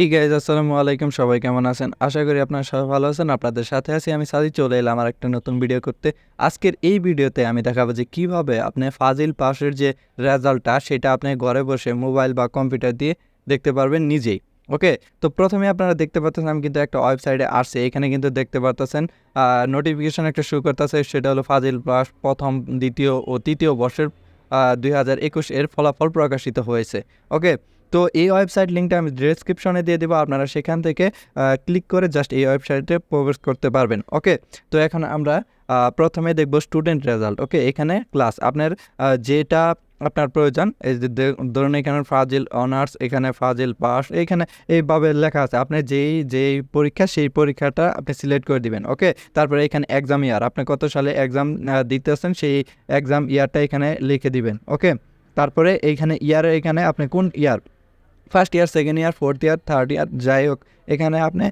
এই গাইজ আসসালামু আলাইকুম। সবাই কেমন আছেন? আশা করি আপনারা সবাই ভালো আছেন। আপনাদের সাথে আছি আমি সাদি চলে এলাম আর একটা নতুন ভিডিও করতে। আজকের এই ভিডিওতে আমি দেখাবো যে কীভাবে আপনি ফাজিল পাসের যে রেজাল্টটা সেটা আপনি ঘরে বসে মোবাইল বা কম্পিউটার দিয়ে দেখতে পারবেন নিজেই। ওকে তো প্রথমে আপনারা দেখতে পাচ্ছেন আমি কিন্তু একটা ওয়েবসাইটে আসছে। এখানে কিন্তু দেখতে পাচ্ছেন নোটিফিকেশন একটা শো করতেছে। সেটা হলো ফাজিল পাস প্রথম, দ্বিতীয় ও তৃতীয় বর্ষের দুই হাজার একুশ এর ফলাফল প্রকাশিত হয়েছে। ওকে তো এই ওয়েবসাইট লিঙ্কটা আমি ডিসক্রিপশনে দিয়ে দেবো, আপনারা সেখান থেকে ক্লিক করে জাস্ট এই ওয়েবসাইটে প্রবেশ করতে পারবেন। ওকে তো এখন আমরা প্রথমে দেখব স্টুডেন্ট রেজাল্ট ওকে এখানে ক্লাস আপনার যেটা আপনার প্রয়োজন, এই যে ধরুন এখানে ফাজিল অনার্স এখানে ফাজিল পাস এখানে এইভাবে লেখা আছে। আপনি যেই যেই পরীক্ষা, সেই পরীক্ষাটা আপনি সিলেক্ট করে দিবেন। ওকে তারপরে এখানে এক্সাম ইয়ার আপনি কত সালে এক্সাম দিতেছেন, সেই এক্সাম ইয়ারটা এখানে লিখে দিবেন। ওকে তারপরে এইখানে ইয়ারের এখানে আপনি কোন year first year second year fourth year third year যাই হোক এখানে আপনি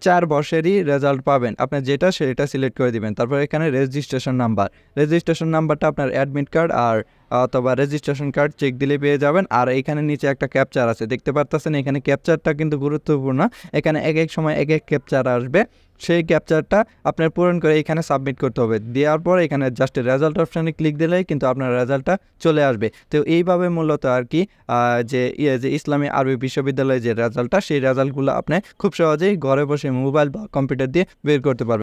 চার বর্ষেরই রেজাল্ট পাবেন। আপনি যেটা, সেটা সিলেক্ট করে দিবেন। তারপর এখানে রেজিস্ট্রেশন নাম্বার রেজিস্ট্রেশন নাম্বারটা আপনার অ্যাডমিট কার্ড আর অথবা রেজিস্ট্রেশন কার্ড চেক দিলে পেয়ে যাবেন। আর এখানে নিচে একটা ক্যাপচার আছে। দেখতে পারতেছেন, এখানে ক্যাপচারটা কিন্তু গুরুত্বপূর্ণ। এখানে এক এক সময় এক এক ক্যাপচার আসবে। সেই ক্যাপচারটা আপনার পূরণ করে এখানে সাবমিট করতে হবে। দেওয়ার পর এখানে জাস্ট রেজাল্ট অপশানে ক্লিক দিলেই কিন্তু আপনার রেজাল্টটা চলে আসবে। তো এইভাবে মূলত আর কি যে ইয়ে যে ইসলামী আরবি বিশ্ববিদ্যালয়ের যে রেজাল্টটা সেই রেজাল্টগুলো আপনি খুব সহজেই ঘরে বসে মোবাইল বা কম্পিউটার দিয়ে বের করতে পারবেন।